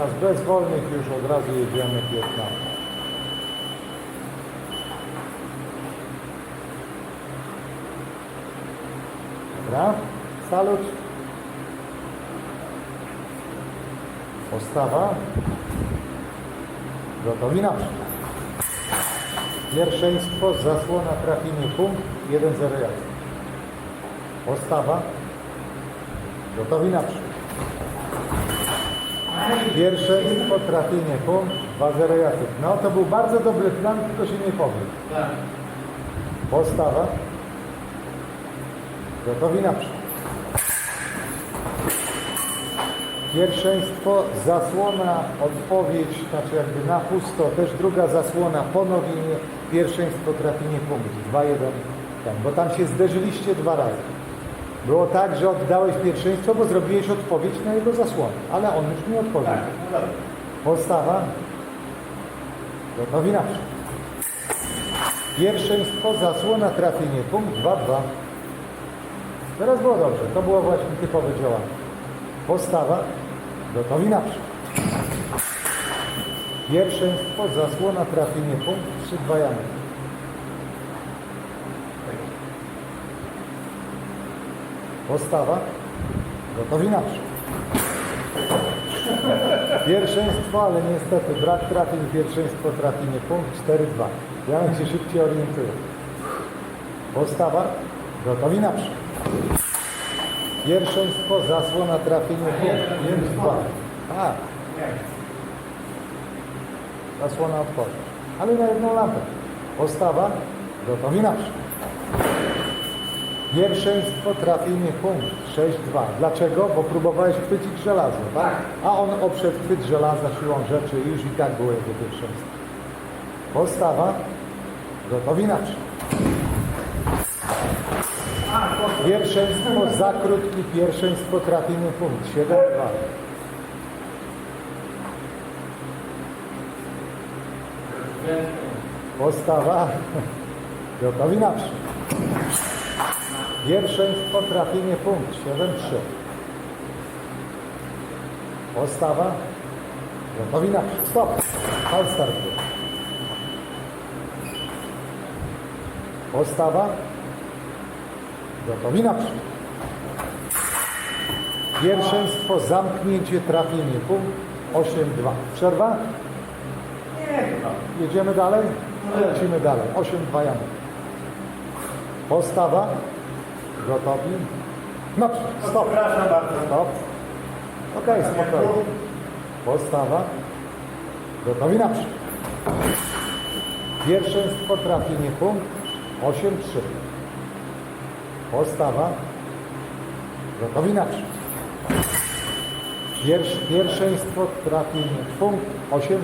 Teraz bez wolnych już od razu jedziemy 15. Dobra, salut. Postawa. Gotowi naprzód. Pierwszeństwo, zasłona, trafienie punkt, 1-0 jazdy. Postawa. Gotowi naprzód. Pierwszeństwo, trafienie punkt, 2-0 jazdy. No to był bardzo dobry plan, tylko się nie. Tak. Postawa. Gotowi naprzód. Pierwszeństwo, zasłona, odpowiedź, znaczy jakby na pusto, też druga zasłona, ponowienie, pierwszeństwo, trafienie punkt, 2-1, ten, bo tam się zderzyliście dwa razy. Było tak, że oddałeś pierwszeństwo, bo zrobiłeś odpowiedź na jego zasłonę, ale on już nie odpowiedział. Tak, no dobra. Postawa. Gotowi naprzód. Pierwszeństwo, zasłona, trafienie, punkt 2-2. Teraz było dobrze, to było właśnie typowe działanie. Postawa, gotowi naprzód. Pierwszeństwo, zasłona, trafienie, punkt 3-2 Janek. Postawa, gotowi naprzód. Pierwszeństwo, ale niestety brak trafień, pierwszeństwo, trafienie, punkt 4-2. Janek się szybciej orientuje. Postawa, gotowi naprzód. Pierwszeństwo, zasłona, trafienie, punkt 5-2. Tak, zasłona odpowiedź. Ale na jedną lampę. Postawa, gotowi naprzód. Pierwszeństwo, trafienie, punkt 6-2. Dlaczego? Bo próbowałeś chwycić żelazo, tak? A on oprzedł chwyt żelaza siłą rzeczy i już i tak było jego pierwszeństwo. Postawa, gotowi naprzód. Pierwszeństwo, za krótki, pierwszeństwo, trafienie, punkt 7-2. Postawa, gotowi naprzód. Pierwszeństwo, trafienie, punkt 7-3. Postawa, gotowi. Stop, hal startuje. Postawa, gotowi. Pierwszeństwo, zamknięcie, trafienie, punkt 8-2. Przerwa? Jedziemy dalej? Lecimy dalej. 8-2 Janek. Postawa. Gotowi. No, stop. Przepraszam bardzo. Stop. Okej, spokojnie. Postawa. Gotowi naprzód. Pierwszeństwo, trafienie, punkt 8-3. Postawa. Gotowi naprzód. Pierwsz, pierwszeństwo, trafienie, punkt 8-4.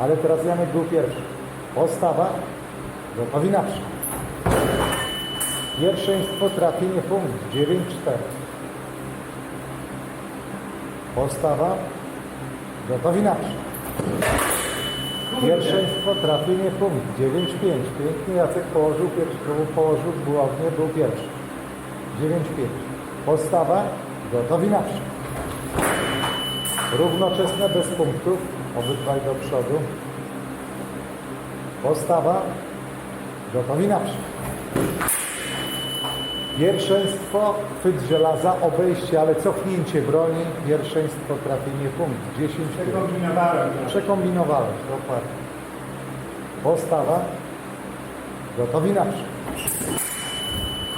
Ale teraz Janek był pierwszy. Postawa. Gotowi naprzód. Pierwszeństwo, trafienie, punkt 9-4. Postawa. Gotowi naprzód. Pierwszeństwo, trafienie, punkt 9-5. Pięknie Jacek położył pierwszy, położył głownie, był pierwszy. 9-5. Postawa. Gotowi naprzód. Równoczesne bez punktów. Obydwaj do przodu. Postawa. Gotowi naprzód. Pierwszeństwo, chwyt żelaza, obejście, ale cofnięcie broni. Pierwszeństwo, trafienie punkt. 10 punktów. Przekombinowałem. Przekombinowałeś, dokładnie. Postawa. Gotowi naprzód.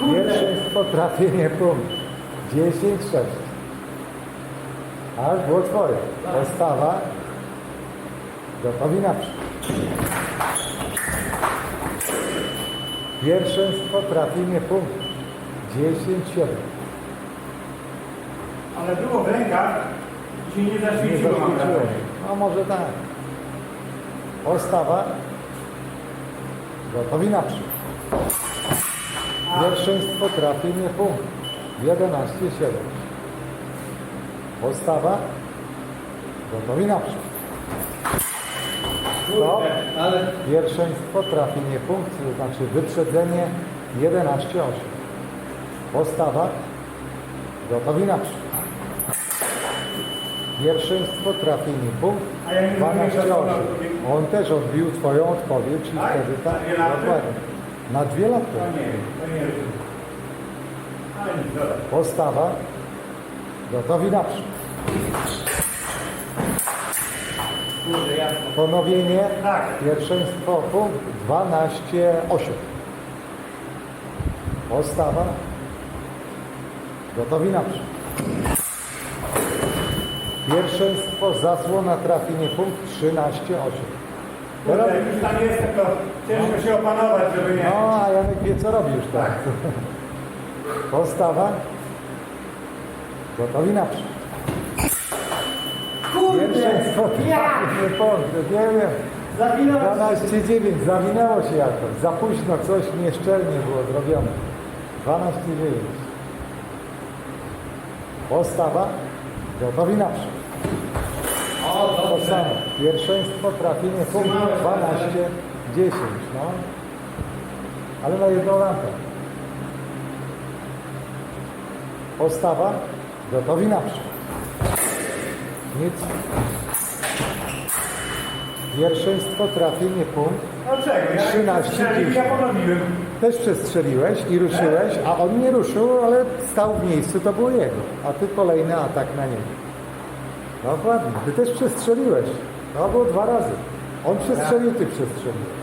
Pierwszeństwo, trafienie punkt. 10, 6. Aż było twoje. Postawa. Gotowi naprzód. Pierwszeństwo, trafienie punkt. 10, 7. Ale było w rękach i się nie Nie zaświeciło. No może tak. Postawa. Gotowi naprzód. Pierwszeństwo, trafienie, punkt. 11, 7. Postawa. Gotowi naprzód. Stop. Ale Pierwszeństwo, trafienie, punkt, to znaczy wyprzedzenie 11, 8. Postawa. Gotowi naprzód. Pierwszeństwo, trafienie punkt, A ja nie 12 zrobiłem 8. odpowiedzi. On też odbił Twoją odpowiedź i Tak? wtedy tak, Na dwie laty? dokładnie. Na dwie dobra. Postawa, gotowi naprzód. Ponowienie, Tak. pierwszeństwo, punkt 12 8. Postawa, gotowi naprzód. Pierwszeństwo, zasłona, trafienie, punkt 13 8. Teraz, Kurde, jak już tam jestem, to ciężko się opanować, żeby nie... no, a Janek wie co robi już tak. Tak. Postawa, gotowi naprzód. Pierwszeństwo, trafienie, punkt, nie wiem. Zawinąłem 12,9 zawinęło się jakoś. Za późno coś nieszczelnie było zrobione. 12,9. Postawa. Gotowi naprzód. To samo. Pierwszeństwo, trafienie, punkt 12, 10. No. Ale na jedną lampę. Postawa. Gotowi naprzód. Nic. Pierwszeństwo, trafienie, punkt. Dlaczego? Ja 13, strzeliłem, ja ponowiłem. Też przestrzeliłeś i ruszyłeś, a on nie ruszył, ale stał w miejscu, to było jego. A ty kolejny atak na niego. Dokładnie. Ty też przestrzeliłeś. To było dwa razy. On przestrzelił, ty przestrzeliłeś.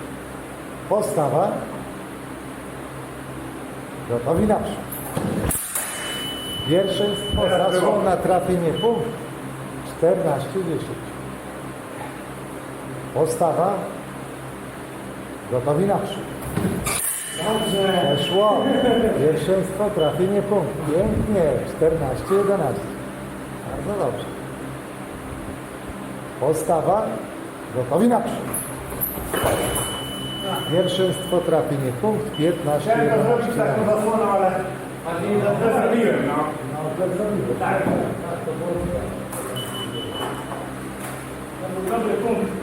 Postawa. Gotowi naprzód. Pierwszeństwo, zasłona, trafienie, punkt. 14, 10. Postawa. Gotowi naprzód. Dobrze. Weszło. Pierwszeństwo, trafienie punkt. Pięknie. 14, 11. Bardzo dobrze. Postawa. Gotowi naprzód. Pierwszeństwo, trafienie punkt. 15, Chciałem to zrobić 11. taką zasłoną, ale... A nie to zrobiłem, no. No, tak zrobiłeś. Tak. Tak, to było. To był dobry punkt.